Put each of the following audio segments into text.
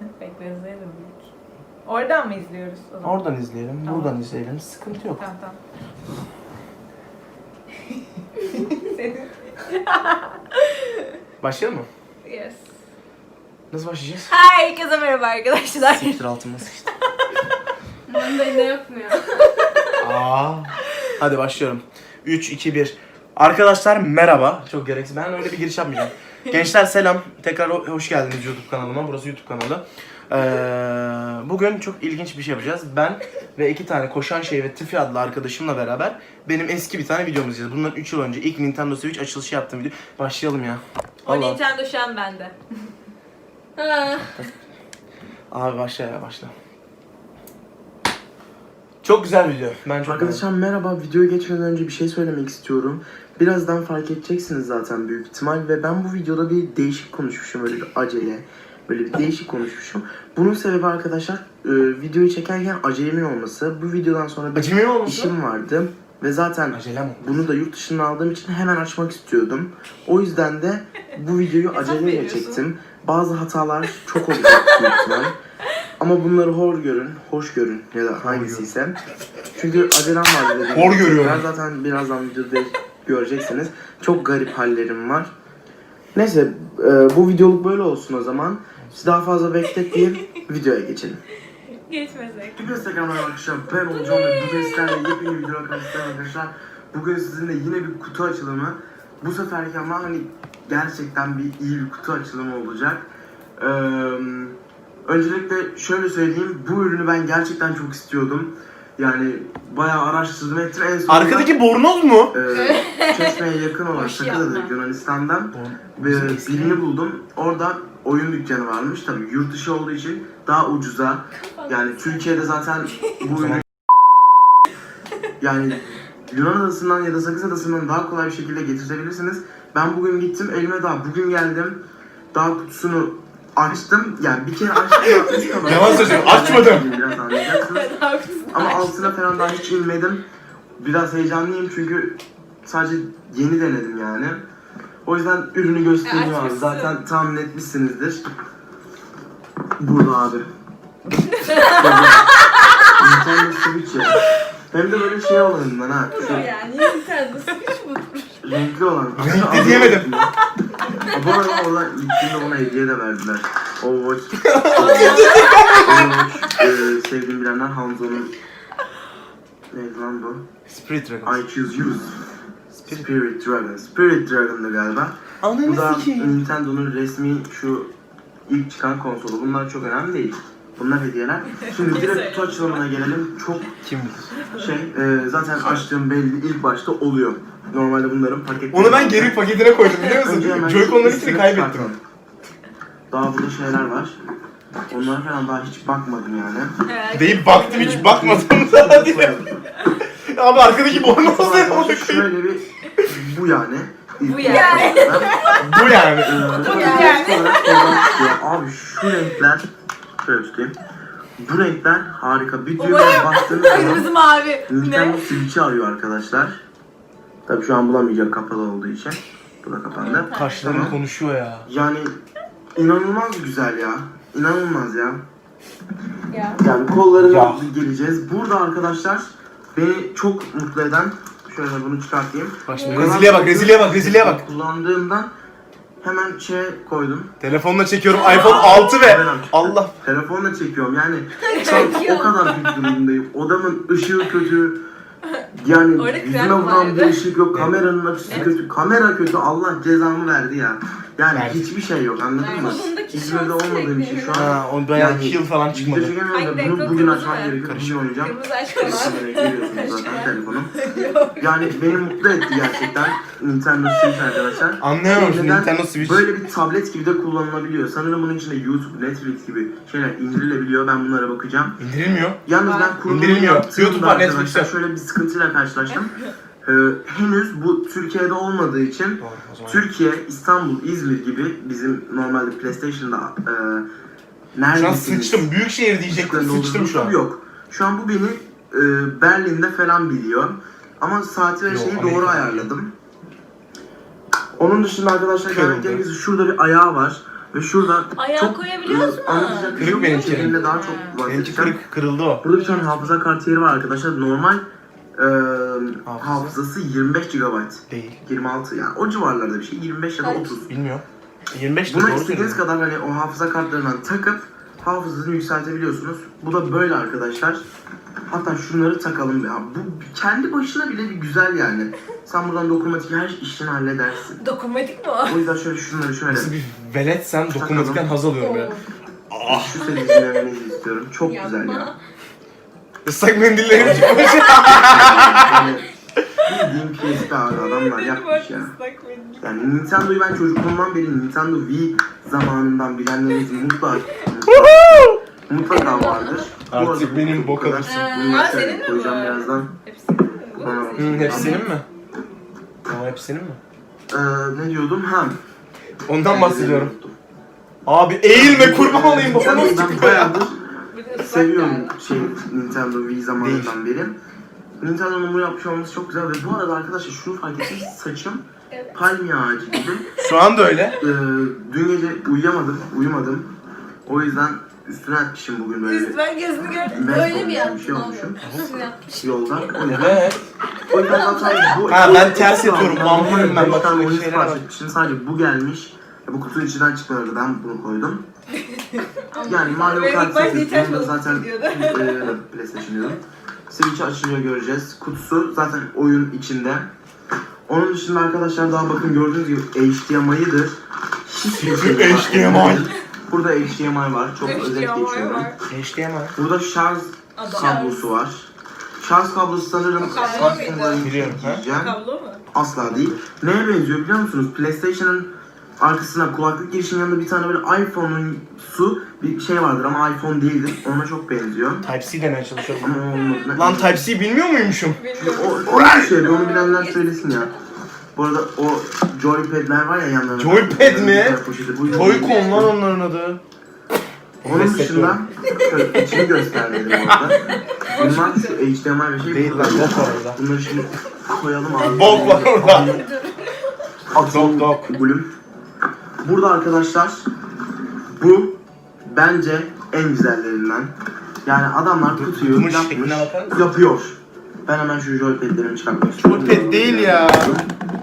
Bekle izleyelim ilk. Oradan mı izliyoruz o zaman? Oradan izleyelim, Tamam. buradan izleyelim. Sıkıntı yok. Tamam tamam. Senin. Başlayalım mı? Yes. Nasıl başlayacağız? Herkese merhaba arkadaşlar. Siktir altıma sıçtım. Bunda ne yok mu ya? Aa. Hadi başlıyorum. 3, 2, 1. Arkadaşlar merhaba. Çok gereksiz. Ben öyle bir giriş yapmayacağım. Gençler selam. Tekrar ho- hoş geldiniz YouTube kanalıma. Burası YouTube kanalı. Ee, bugün çok ilginç bir şey yapacağız. Ben ve iki tane koşan şey ve Tifi adlı arkadaşımla beraber benim eski bir tane videomuz izleyeceğiz. Bundan 3 yıl önce ilk Nintendo Switch açılışı yaptığım video. Başlayalım ya. O Vallahi. Nintendo şu an bende. Ha. Abi başla ya başla. Çok güzel video. Ben çok Arkadaşlar merhaba. Videoya geçmeden önce bir şey söylemek istiyorum. Birazdan fark edeceksiniz zaten büyük ihtimal ve ben bu videoda bir değişik konuşmuşum böyle bir acele. Böyle bir değişik konuşmuşum. Bunun sebebi arkadaşlar e, videoyu çekerken acelemin olması. Bu videodan sonra bir Acemi mi olmuş? işim vardı ve zaten Acele mi? bunu da yurt dışından aldığım için hemen açmak istiyordum. O yüzden de bu videoyu aceleyle veriyorsun. çektim. Bazı hatalar çok olacak büyük ihtimal. Ama bunları hor görün, hoş görün ya da hangisi ise. Çünkü acelem var dediğim Hor görüyorum. Ben zaten birazdan videoda göreceksiniz. Çok garip hallerim var. Neyse e, bu videoluk böyle olsun o zaman. Sizi daha fazla bekletmeyeyim. videoya geçelim. Geçmesek. Tüm Instagram'dan arkadaşlar ben olacağım ve bugün sizlerle yepyeni bir video karşınızdayım arkadaşlar. Bugün sizinle yine bir kutu açılımı. Bu seferki ama hani gerçekten bir iyi bir kutu açılımı olacak. Ee, öncelikle şöyle söyleyeyim bu ürünü ben gerçekten çok istiyordum. Yani bayağı araştırdım ettim en sonunda. Arkadaki bornoz mu? e, Çeşme'ye yakın olan Boş Sakıza'da yapma. Yunanistan'dan eski- birini buldum. Orada oyun dükkanı varmış. Tabii yurt dışı olduğu için daha ucuza. Yani Türkiye'de zaten bu ürün yani Yunan adasından ya da Sakız adasından daha kolay bir şekilde getirtebilirsiniz. Ben bugün gittim elime daha bugün geldim. Daha kutusunu açtım. Yani bir kere açtım ya üst tabağı. Yalan söylüyorum, açmadım. Biraz anlayacaksınız. Ama altına falan daha hiç inmedim. Biraz heyecanlıyım çünkü sadece yeni denedim yani. O yüzden ürünü göstereyim E, abi. Zaten tahmin etmişsinizdir. Burada abi. Nintendo Switch ya. Hem de böyle şey olanından ha. Şu yani Nintendo Switch bu. renkli olan. Renkli diyemedim. Bu arada orada gittiğinde ona hediye de verdiler. Overwatch. Overwatch e, sevdiğim bilenler Hanzo'nun Neydi lan bu? Spirit Dragon. I choose you. Spirit Dragon. Spirit Dragon'dı galiba. Bu Ananı da sikeyim. Nintendo'nun resmi şu ilk çıkan konsolu. Bunlar çok önemli değil. Bunlar hediyeler. Şimdi direkt kutu açılımına gelelim. Çok Kim bilir? şey, e, zaten açtığım belli ilk başta oluyor. Normalde bunların paketleri... Onu ben geri paketine koydum biliyor musun? Joy-Con'ların ikisini kaybettim. Daha burada şeyler var. Onlara falan daha hiç bakmadım yani. Deyip baktım hiç bakmadım da diye. Abi arkadaki bornoz ne şöyle bir bu yani. Bu yani. Bu yani. Ee, Bu yani. Abi şu renkler şöyle tutayım. Bu renkler harika. Bir düğmeye baktığınız zaman Kırmızı mavi. Nintendo? Switch'i arıyor arkadaşlar. Tabii şu an bulamayacak kapalı olduğu için. Bu da kapandı. Kaşlarım Tamam. konuşuyor ya. Yani inanılmaz güzel ya. İnanılmaz ya. Ya. Yani kollarına Ya. geleceğiz. Burada arkadaşlar beni çok mutlu eden şöyle bunu çıkartayım. Bak şimdi rezilliğe bak, rezilliğe bak, rezilliğe bak. Kullandığımdan hemen şey koydum. Telefonla çekiyorum iPhone 6 ve Allah. Telefonla çekiyorum yani an o kadar kötü durumdayım. Odamın ışığı kötü. Yani Orada yüzüme krem vuran bir ışık yok. Kameranın açısı kötü. Kamera kötü. Allah cezamı verdi ya. Yani Verdi. hiçbir şey yok anladın mı? Bundaki İzmir'de olmadığım için şu an Ha, o bayağı Yani 2 yıl falan video çıkmadı. çekemiyorum Hangi da renk bunu o? bugün Kırmızı açmam mı? gerekiyor. Bugün oynayacağım. Kırmızı aşkım var. Görüyorsunuz zaten. Yani beni mutlu etti gerçekten Nintendo Switch arkadaşlar. Anlayamadım Neden Nintendo Switch. Böyle bir tablet gibi de kullanılabiliyor. Sanırım bunun içinde YouTube, Netflix gibi şeyler indirilebiliyor. Ben bunlara bakacağım. İndirilmiyor. Yalnız ben kurulumu İndirilmiyor. yaptığımda arkadaşlar Netflix'te. şöyle bir sıkıntıyla karşılaştım. Ee, henüz bu Türkiye'de olmadığı için Doğru. Türkiye, İstanbul, İzmir gibi bizim normalde PlayStation'da e, Şu an neredesiniz? sıçtım. Büyükşehir diyecektim. Şıklarında Sıçtım şu an. Yok. Şu an bu beni e, Berlin'de falan biliyor. Ama saati ve Yok, şeyi Amerika'da doğru ayarladım. Onun dışında arkadaşlar geldiğimizde şurada bir ayağı var. Ve şurada Ayağa çok koyabiliyoruz mu? anlatacak Kırık şey benimki. daha çok Benimki bahsedeceğim. kırık, kırıldı o. Burada bir tane hafıza kartı yeri var arkadaşlar. Normal e, Hafıza. hafızası 25 GB. Değil. 26 yani o civarlarda bir şey. 25 ya da Kaç? 30. Bilmiyorum. 25 de Buna doğru istediğiniz kadar hani o hafıza kartlarından takıp hafızasını yükseltebiliyorsunuz. Bu da böyle arkadaşlar. Hatta şunları takalım ya. Bu kendi başına bile bir güzel yani. Sen buradan dokunmatik her işini halledersin. Dokunmatik mi o? O yüzden şöyle şunları şöyle. Nasıl bir veletsen dokunmatikten haz alıyorum ya. Şu seriyi izlemenizi istiyorum. Çok güzel ya. Yapma. Islak mendillerim çıkmış. Bildiğin PSP abi adamlar yapmış ya. Yani Nintendo'yu ben çocukluğumdan beri Nintendo Wii zamanından bilenleriniz mutlaka mutlaka vardır. Artık benim bu bok alırsın. Mesela senin mi koyacağım bu? birazdan. Hepsi mi? Mi? Tamam hepsi senin mi? Ee, ne diyordum? Ha. Ondan bahsediyorum. Abi eğilme kurban olayım Ben bayağıdır seviyorum şey Nintendo Wii zamanından beri. Nintendo'nun bunu yapmış olması çok güzel ve bu arada arkadaşlar şunu fark ettim saçım Evet. palmiye ağacı gibi. Şu anda öyle. Ee, dün gece uyuyamadım, uyumadım. O yüzden üstüne atmışım bugün böyle. Üst ben gözünü gördüm. Öyle mi yaptın bir şey olmuşum yolda. O yüzden, Evet. o yüzden zaten bu... Ha, ben ters bu- yatıyorum, Ben vampirim ben, beş bak tane şuradaki oyun şeylere bak. etmişim. Sadece bu gelmiş. Ya Bu kutunun içinden çıkmadı ben bunu koydum. Yani Mario Kart ilk başta serisi ihtiyaç bunu da olduğunu zaten e, PlayStation diyorum. Switch'i açınca göreceğiz. Kutusu zaten oyun içinde. Onun dışında arkadaşlar daha bakın gördüğünüz gibi HDMI'dir. Yok. HDMI. Burada HDMI var. Çok özel HDMI geçiyorum. HDMI. Burada şarj kablosu var. Şarj kablosu sanırım smartphone'ların. Kablo mu? Asla değil. Neye benziyor biliyor musunuz? PlayStation'ın arkasına kulaklık girişinin yanında bir tane böyle iPhone'un su bir şey vardır ama iPhone değildir. Ona çok benziyor. Type-C demeye çalışıyorum. Ama o olmadı. Lan Type-C bilmiyor muymuşum? Bilmiyorum. O, o bir şey, onu bilenler söylesin ya. Bu arada o joypad'ler var ya yanlarında. Joypad mi? Poşeti, bu Joy-Con lan onların adı. Onun dışında içini göstermedim orada. Bunlar şu HDMI ve şey Değil lan bok var orada. Bunları şimdi koyalım abi. Bok var orada. Atın Dok dok. bölüm. Burada arkadaşlar bu bence en güzellerinden. Yani adamlar kutuyu tutmuş yapmış, şekline bakar mısın? yapıyor. Ben hemen şu joypad'lerimi çıkartmak istiyorum. Joypad değil ya.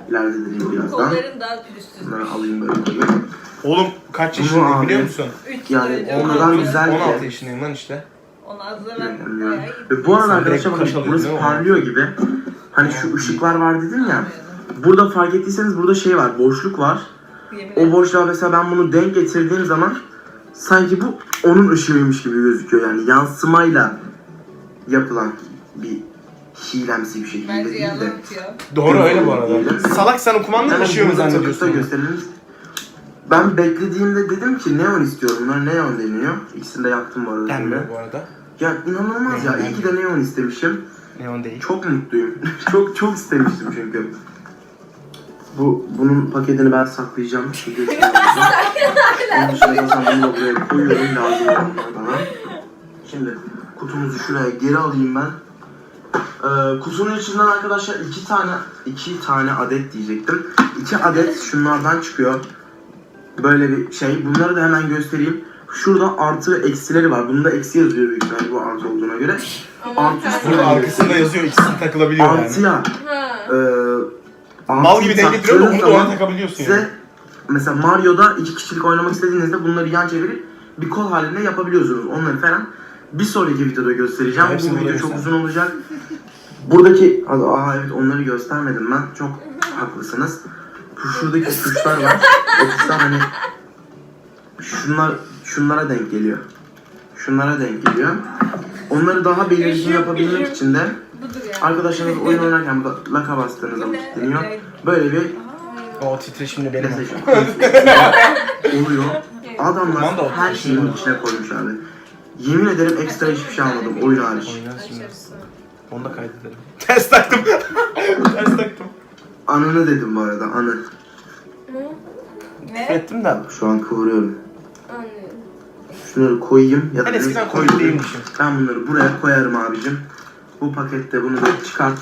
İleride dedim birazdan. Kolların daha pürüzsüz. Bunları alayım böyle koyayım. Oğlum kaç yaşındayım abi. biliyor musun? 3 yıl Yani o 16, kadar güzel ki. 16 yaşındayım lan işte. Onu az da ben bayağı iyi. Ve bu arada arkadaşlar bakın kaş burası değil mi? parlıyor gibi. Hani şu ışıklar var dedim ya. Burada fark ettiyseniz burada şey var, boşluk var. O boşluğa mesela ben bunu denk getirdiğim zaman sanki bu onun ışığıymış gibi gözüküyor yani yansımayla yapılan bir hilemsi bir şekilde Bence değil yalan de. atıyor. Doğru öyle bu arada. Salak sen o kumandayı Hemen ışığı mı burada tıkıkta zannediyorsun? gösterelim. Ben beklediğimde dedim ki neon istiyorum. Bunlar neon deniyor. İkisini de yaptım bu arada. Denmiyor şimdi. bu arada. Ya inanılmaz ya. Neon İyi ki de neon istemişim. Neon değil. Çok mutluyum. çok çok istemiştim çünkü. Bu bunun paketini ben saklayacağım. Çünkü Onun dışında zaten bunu da buraya koyuyorum lazım olanlar bana. Şimdi kutumuzu şuraya geri alayım ben. Ee, kutunun içinden arkadaşlar iki tane iki tane adet diyecektim. İki adet şunlardan çıkıyor. Böyle bir şey. Bunları da hemen göstereyim. Şurada artı ve eksileri var. Bunda eksi yazıyor büyük ihtimalle bu artı olduğuna göre. Ama Artı ters. Burada arkasında yazıyor ikisi takılabiliyor yani. Artıya Ha. e, Mal gibi denk getiriyor da onu da ona takabiliyorsun Size yani. mesela Mario'da iki kişilik oynamak istediğinizde bunları yan çevirip bir kol halinde yapabiliyorsunuz. Onları falan bir sonraki videoda göstereceğim. Hepsini Bu video çok göster. uzun olacak. Buradaki, aa evet onları göstermedim ben. Çok haklısınız. Şu şuradaki tuşlar var. O tuşlar hani şunlar şunlara denk geliyor. Şunlara denk geliyor. Onları daha belirgin yapabilmek için de Budur yani. arkadaşlarınız oyun oynarken burada laka bastığınız zaman kilitleniyor. Böyle bir O titreşimli benim. PlayStation oluyor. Adamlar her şeyin içine koymuş abi. Yemin ederim ekstra hiçbir şey almadım oyun hariç. Şimdi. Onu da kaydedelim. Ters taktım. Ters taktım. Anını dedim bu arada anı. Ne? Ettim de. Şu an kıvırıyorum. Anlıyorum. Şunları koyayım ya da Ben eskiden koyun değilmişim. Ben bunları buraya koyarım abicim. Bu pakette bunu da çıkart.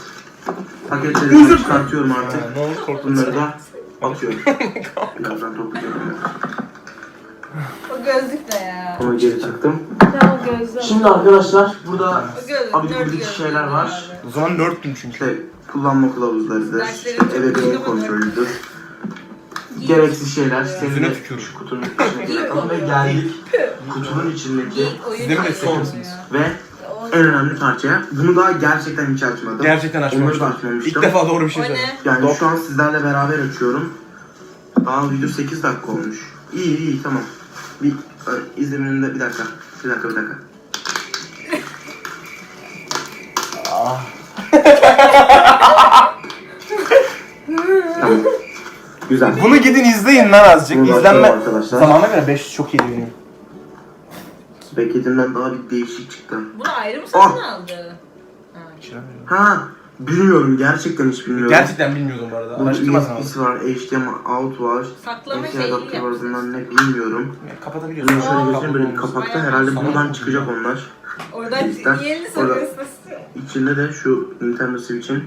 Paketleri de çıkartıyorum artık. Ne olur korkutma. Bunları da atıyorum. Birazdan toplayacağım. O gözlükle ya. Onu geri taktım. Tamam gözlem. Şimdi arkadaşlar burada O gözlük. Abi buradaki şeyler var. abi. O zaman nörttüm çünkü. işte kullanma kılavuzlarıdır, Derslerin çok ebeveyn güzel kontrolüdür. Gereksiz şeyler. Yüzüne de tükürürüm. şu kutunun içine bırakalım ve geldik kutunun içindeki Oyun Siz de mi ya. ve en önemli parçaya. Bunu daha gerçekten hiç açmadım. Gerçekten Onları da açmamıştım. açmamıştım. İlk defa doğru bir şey O söyledim. ne? Yani Dok- şu an sizlerle beraber açıyorum. Daha video 8 dakika olmuş. İyi iyi tamam. Bir e, izleniminde bir dakika. Bir dakika bir dakika. Ah. Tamam. Güzel. Bunu gidin izleyin lan azıcık. Bunu da İzlenme. açalım arkadaşlar. Zamana göre 500 çok iyi benim. Beklediğimden daha bir değişik çıktı. Bunu ayrı mı Ah. satın aldı? Ha. Ha bilmiyorum gerçekten hiç bilmiyorum. Gerçekten bilmiyordum bu arada. Burada Araştırmaz lazım. USB'si var, HDMI out var. Saklama MC şeyi adaptör var bunlar ne bilmiyorum. Ya, Bunu Kapatabiliyorsun. şöyle Aa. göstereyim böyle bir kapakta herhalde buradan çıkacak onlar. Oradan Bizden- yerini soruyorsun. İçinde de şu Nintendo Switch'in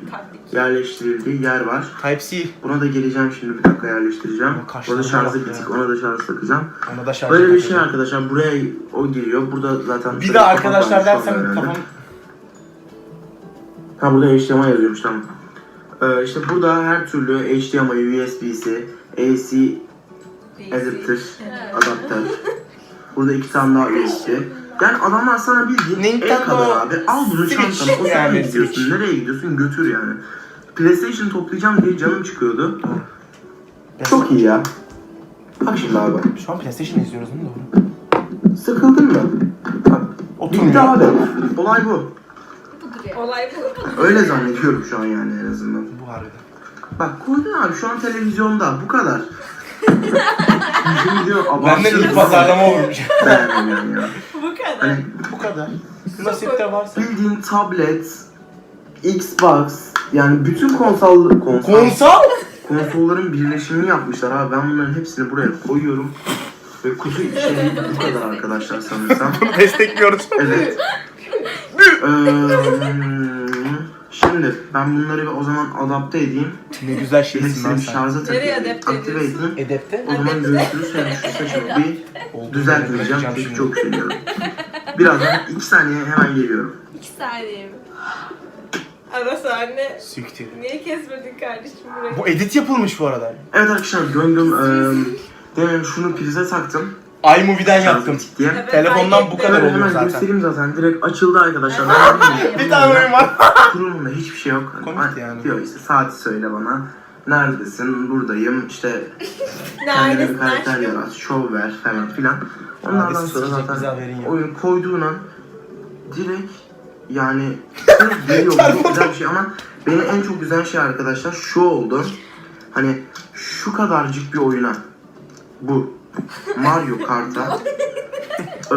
yerleştirildiği yer var. Type-C. Buna da geleceğim şimdi bir dakika yerleştireceğim. Burada şarjı bitik ona da şarj takacağım. Ona da şarj Böyle bir şey takacağım. arkadaşlar buraya o giriyor. Burada zaten Bir de arkadaşlar herhalde. kafam... Ha burada HDMI yazıyormuş tamam. Ee, işte burada her türlü HDMI, USB-C, AC adapter, Evet. adaptör. Burada iki tane daha USB. Yani adamlar sana bildiğin el Nintendo kadar abi. Al bunu çantana, o sen yani, gidiyorsun, Switch. nereye gidiyorsun götür yani. PlayStation toplayacağım diye canım çıkıyordu. Çok iyi ya. Bak şimdi abi. Şu an PlayStation izliyoruz değil mi doğru? Sıkıldın mı? Bak. Bitti abi. Olay bu. Ya. Olay bu. Öyle zannediyorum şu an yani en azından. Bu harbiden. Bak koydun abi şu an televizyonda bu kadar. Bizim diyor Benden abartı. ilk pazarlama olmuş. Beğenmiyorum yani. Bu kadar. Hani Bu kadar. Nasipte varsa. bildiğin tablet, Xbox yani bütün konsol, konsol Konsol? konsolların birleşimini yapmışlar abi. Ben bunların hepsini buraya koyuyorum. Ve kutu içeriği bu kadar arkadaşlar sanırsam. Destekliyoruz. Evet. Eee, şimdi ben bunları bir o zaman adapte edeyim. Ne güzel şeysin lan Hepsini sen. şarja Nereye adapte aktive ediyorsun? edeyim. Edepte. O zaman görüşürüz. Sen şu saçımı bir düzeltmeyeceğim çünkü şimdi. çok üşeniyorum. Birazdan 2 saniye hemen geliyorum. İki saniye mi? Ara sahne. Siktir. Niye kesmedin kardeşim burayı? Bu edit yapılmış bu arada. Evet arkadaşlar döndüm. Eee demin şunu prize taktım. iMovie'den yaptım. diye. Evet, Telefondan bu kadar oluyor hemen zaten. göstereyim zaten. Direkt açıldı arkadaşlar. Ben Bir tane oyun var. Kurulumda hiçbir şey yok. Hani Komik yani. Diyor işte saati söyle bana. Neredesin? Buradayım. İşte Ne kendine bir karakter yarat, şov ver falan filan. Onlardan sonra zaten oyun koyduğun an direkt yani geliyor bu güzel bir şey ama beni en çok güzel şey arkadaşlar şu oldu. Hani şu kadarcık bir oyuna bu Mario Kart'a e,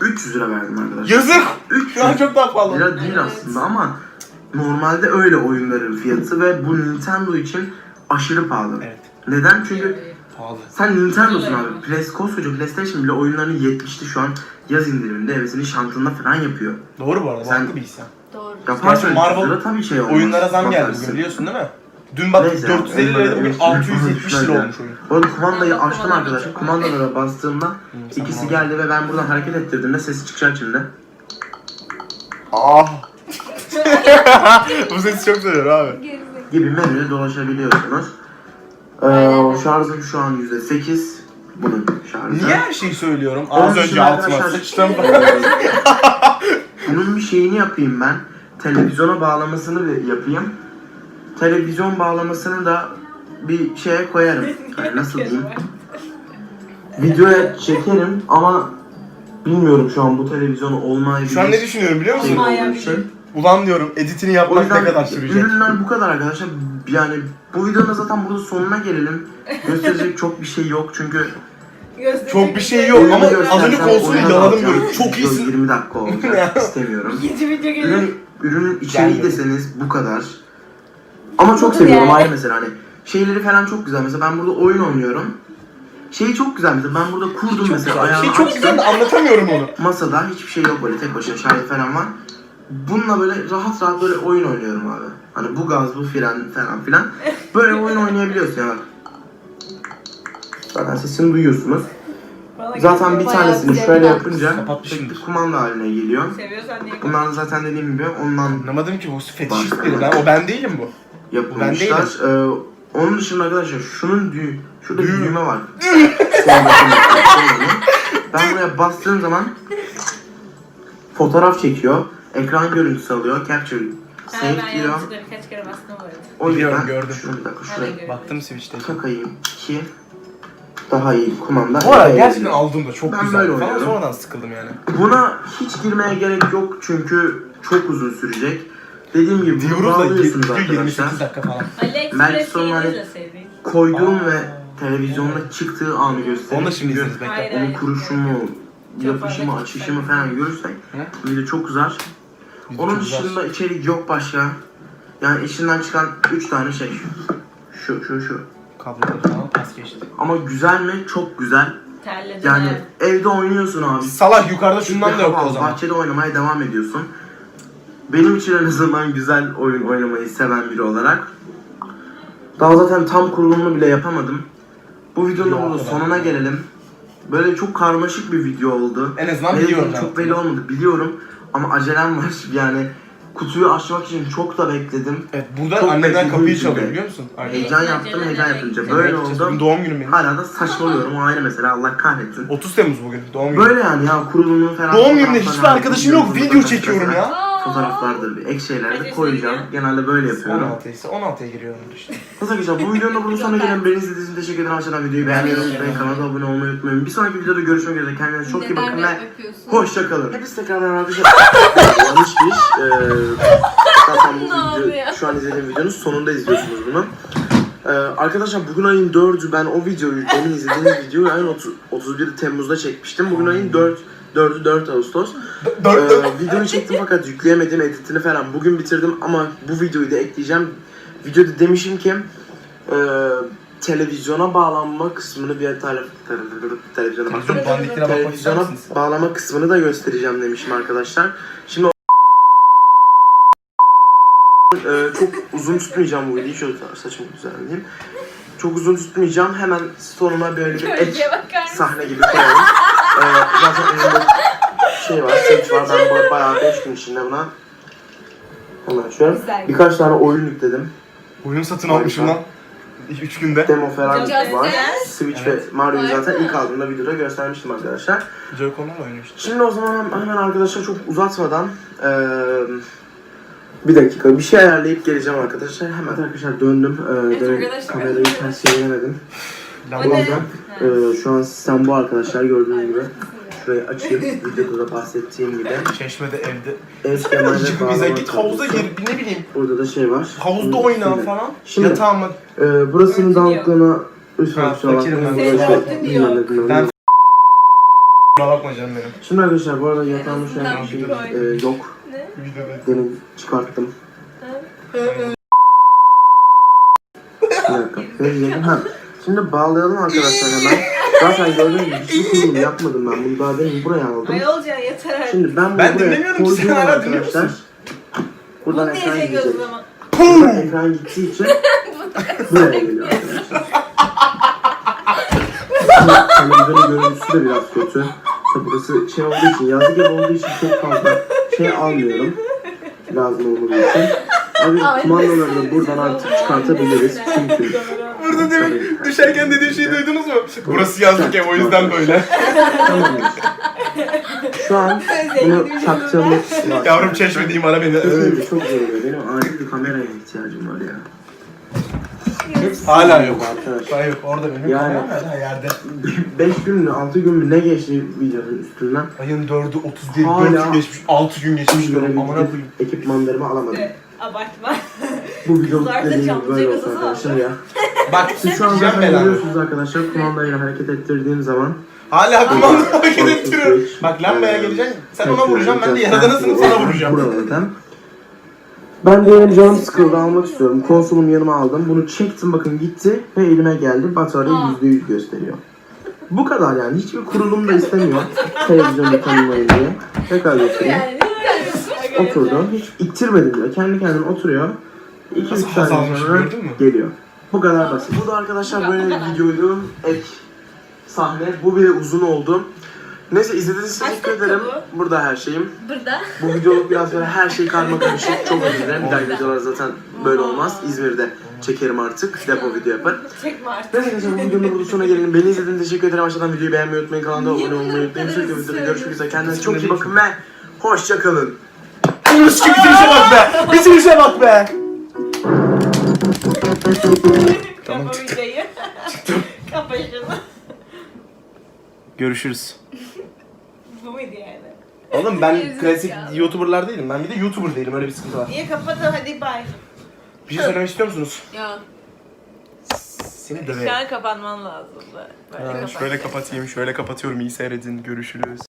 300 lira verdim arkadaşlar. Yazık. 300 Şu an çok daha pahalı. lira değil aslında ama normalde öyle oyunların fiyatı ve bu Nintendo için aşırı pahalı. Evet. Neden? Çünkü Pahalı. sen Nintendo'sun abi. Play, koskoca PlayStation bile oyunlarını 70'ti şu an yaz indiriminde hevesini şantında falan yapıyor. Doğru bu arada. Sen- Haklı bir isyan. Doğru. Yaparsan Marvel 300 lira tabii şey olmaz. Oyunlara zam geldi Bakarsın. biliyorsun değil mi? Dün bak Neyse, 450 onları liraydı bugün eleştirelim. 670 lira olmuş oyun. Arada kumandayı açtım arkadaşlar. Kumandalara bastığımda ikisi geldi ve ben buradan hareket ettirdiğimde sesi çıkacak şimdi. Ah. Bu sesi çok seviyorum abi. Gerizekalı. Gibi menüye dolaşabiliyorsunuz. Ee, şarjım şu an %8. Bunun şarjı. Niye her şeyi söylüyorum? Onun Az önce altıma arkadaşlar- sıçtım. Bunun bir şeyini yapayım ben. Televizyona bağlamasını bir yapayım. Televizyon bağlamasını da bir şeye koyarım. Yani nasıl diyeyim? Videoya çekerim ama bilmiyorum şu an bu televizyonu olmayabilir. Şu an ne düşünüyorum biliyor şey musun? İçin. şey. Ulan diyorum editini O yapmak yüzden ne kadar sürecek? ürünler bu kadar arkadaşlar. Yani bu videoda zaten burada sonuna gelelim. Gösterecek çok bir şey yok çünkü Çok bir şey yok oyunu ama göstersem az önce konsolu oyuna yaladım böyle. Çok Video iyisin. 20 dakika olacak istemiyorum. İkinci video geliyor. Ürün, ürünün içeriği Gelmedi. deseniz bu kadar. Ama çok seviyorum yani. ayrı mesela hani şeyleri falan çok güzel. Mesela ben burada oyun oynuyorum. Şeyi çok güzel mesela ben burada kurdum Çok mesela güzel. ayağımı Şey çok güzel de anlatamıyorum onu. Masada hiçbir şey yok böyle tek başına şarj falan var. Bununla böyle rahat rahat böyle oyun oynuyorum abi. Hani bu gaz bu fren falan filan. Böyle oyun oynayabiliyorsun ya bak. Zaten sesini duyuyorsunuz. Bana Zaten bir tanesini şöyle yapınca kumanda haline geliyor. Seviyorsan niye Bunlar zaten dediğim gibi ondan Anlamadım ki bu fetişist biri. Ben, o ben değilim bu. Yapılmışlar. Ee, onun dışında arkadaşlar şunun düğü, şurada bir düğme var. Ben buraya bastığım zaman fotoğraf çekiyor, ekran görüntüsü alıyor, capture save ben diyor. yanlışlıkla birkaç kere bastım bu arada. O Biliyorum, yüzden gördüm. şunu bir dakika şuraya görelim. Baktım Switch'teki. takayım ki daha iyi kumanda. Bu arada gerçekten aldığımda çok Ben güzel böyle falan oynuyorum. sonradan sıkıldım yani. Buna hiç girmeye gerek yok çünkü çok uzun sürecek. Dediğim gibi bunu Diyoruz da bağlıyorsunuz arkadaşlar. 28 dakika falan. AliExpress sonra hani- izleseydik. Koyduğum Aa. ve televizyonda çıktığı anı göstereyim. Onu da şimdi izleriz bekle. Hayır. Onun kuruşumu, yapışımı, açışımı falan görürsek Hı? video çok uzar. Onun dışında içerik yok başka. Yani içinden çıkan 3 tane şey. Şu, şu, şu. Kabloları falan pas geçti. Ama güzel mi? Çok güzel. Terledim Yani ha. evde oynuyorsun abi. Salak yukarıda şundan da Hava, o zaman. Bahçede oynamaya devam ediyorsun. Benim için en azından güzel oyun oynamayı seven biri olarak. Daha zaten tam kurulumunu bile yapamadım. Bu videonun Yok, burada o kadar. sonuna gelelim. Böyle çok karmaşık bir video oldu. En azından Ne biliyorum çok belli olmadı biliyorum. Ama acelem var yani. Kutuyu açmak için çok da bekledim. Evet burada Çok bekledim kapıyı çalıyor biliyor musun? Arkadaşlar. Heyecan yaptım, heyecan yapınca böyle oldu. doğum günüm benim. Hala da saçmalıyorum o ayrı mesele Allah kahretsin. 30 Temmuz bugün doğum günüm. Böyle yani ya kurulumunu falan. Doğum günümde hiçbir arkadaşım yok. Video mesela çekiyorum ya. Fotoğraflardır, bir ek şeyler Hadi de koyacağım. Genelde böyle yapıyorum. 16 ise 16'ya giriyorum işte. Neyse arkadaşlar bu videonun da bunun sonuna gelin. Beni izlediğiniz için teşekkür ederim. Aşağıdan videoyu beğenmeyi unutmayın. Kanala abone olmayı unutmayın. Bir sonraki videoda görüşmek üzere. Kendinize çok iyi bakın ve yapıyorsun? hoşçakalın. Hepsi tekrardan arkadaşlar. Yanlış bir iş. Ee, zaten bu Ne video, oluyor? şu an izlediğim videonun sonunda izliyorsunuz bunu. Ee, arkadaşlar bugün ayın 4'ü ben o videoyu, demin izlediğiniz videoyu ayın 30, 31 Temmuz'da çekmiştim. Bugün ayın 4, 4'ü 4 Ağustos. Ee, videoyu çektim fakat yükleyemedim editini falan. Bugün bitirdim ama bu videoyu da ekleyeceğim. Videoda demişim ki e, televizyona bağlanma kısmını bir tele, televizyona. Televizyon Televizyona bağlama kısmını da göstereceğim demişim arkadaşlar. Şimdi Ee, çok uzun tutmayacağım bu videoyu. Şöyle saçımı düzenleyeyim. Çok uzun tutmayacağım. Hemen sonuna böyle bir ek sahne gibi koyalım. Ee, zaten elimde şey var, switch var. Ben bu bayağı 5 gün içinde buna Hemen. Güzel. Birkaç tane oyun yükledim. Oyun satın almışım lan. 3 günde. Demo falan Just var. Dance. Switch Evet. ve Mario'yu zaten ilk aldığımda videoda göstermiştim arkadaşlar. Joy-Con'la oynuyor işte. Şimdi o zaman hem- hemen arkadaşlar çok uzatmadan eee, bir dakika bir şey ayarlayıp geleceğim arkadaşlar. Hemen arkadaşlar döndüm. Eee Evet, arkadaşlar. kamerayı ters çeviremedim. Ne? Ulan eee, şu an sistem bu arkadaşlar gördüğünüz gibi. Şurayı açayım. Videoda da bahsettiğim gibi. Çeşmede evde. El kemerle Çık bize bağlama git havuza kablosu. gir ne bileyim. Burada da şey var. Havuzda Bunun oyna üstünde. falan. Şimdi- Yatağıma. Eee burasının dağınıklığına lütfen Ha, kusura fakirim ben. Örtün bilmem yok. ne, Ben ne. Bakma canım benim. Şimdi arkadaşlar bu arada yatağımda şu an azından bir şey bir koy. eee, yok. Ne? Videoda. Demin çıkarttım. Bir dakika. Vereceğim. Ha. Şimdi bağlayalım arkadaşlar hemen. Zaten gördüğünüz gibi hiçbir kurulum yapmadım ben. Bunu daha demin buraya aldım. Ayolcan yeter artık. Şimdi ben bunu Ben buraya dinlemiyorum ki, sen koyduğum hala arkadaşlar. musun? Buradan Bunu ekran diyecek o gidecek. zaman. Buradan ekran gittiği için buraya geliyor arkadaşlar. Şimdi Televizyonun görüntüsü de biraz kötü. Tabi burası şey olduğu için, yazlık ev olduğu için çok fazla şey almıyorum. Lazım olduğu için. Abi kumandalarını buradan artık çıkartabiliriz. Çünkü Burada demin düşerken dediğim şeyi duydunuz mu? Burası yazlık ev o yüzden böyle. Tamamdır. Şu an bunu taktığımız var. Yavrum çeşmedeyim ara beni. Kesinlikle çok zor oluyor. Benim acil bir kameraya ihtiyacım var ya. Hala yok. Arkadaşlar. Daha yok orada benim Yani- kameram hala yerde. 5 gün mü 6 gün mü ne geçti videonun üstünden? Ayın 4'ü 30 değil, Hala- 4 gün geçmiş, 6 gün geçmiş diyorum. Amına koyayım. ekipmanlarımı alamadım. Evet, Abartma. Bu video dediğim gibi böyle olsun var. arkadaşlar ya. Bak Siz şu an sikeceğim zaten belanı. görüyorsunuz arkadaşlar kumandayla hareket ettirdiğim zaman Hala kumanda hareket ettiriyorum. switch, Bak lambaya eee, geleceksin, sen ona tekrar vuracaksın, ben de sınıf sana vuracağım. Burada zaten. Ben de benim canım sıkıldı almak istiyorum. Konsolumu yanıma aldım. Bunu çektim bakın gitti ve elime geldi. Batarya Aa. %100 gösteriyor. Bu kadar yani. Hiçbir kurulum da istemiyor. Televizyonda tanımayın diye. Tekrar göstereyim. Yani. Oturdu. Hiç ittirmedim bile. Kendi kendine oturuyor. 2-3 Nasıl haz saniye almış, sonra gördün mü? geliyor. Bu kadar basit. Bu da arkadaşlar böyle bir videoydu. Ek sahne. Bu bile uzun oldu. Neyse izlediğiniz için Kaç teşekkür dakika ederim. Burada her şeyim. Burada. Bu videoluk biraz böyle her şey karma karışık. Çok özür dilerim. Bir dahaki videolar zaten böyle olmaz. İzmir'de çekerim artık. Depo video yapar. Çekme artık. Neyse arkadaşlar bu videonun burada sonuna gelelim. Beni izlediğiniz için teşekkür ederim. Aşağıdan videoyu beğenmeyi unutmayın. Kanalda Niye abone olmayı unutmayın. Sürekli videoda görüşmek üzere. Kendinize çok iyi bakın ve hoşçakalın. Yunus gibi bitirişe bak be. Bitirişe bak be. Tamam, Kapa çıktı. videoyu. Kapa şunu. Görüşürüz. Bu muydu yani? Oğlum ben klasik YouTuber'lar değilim. Ben bir de YouTuber değilim. Öyle bir sıkıntı var. İyi kapatalım hadi bay. Bir şey söylemek istiyor musunuz? Ya. Seni Şu döverim. an kapanman lazım. Böyle Ha, kapat. şöyle kapatayım. Şöyle kapatıyorum. İyi seyredin. Görüşürüz.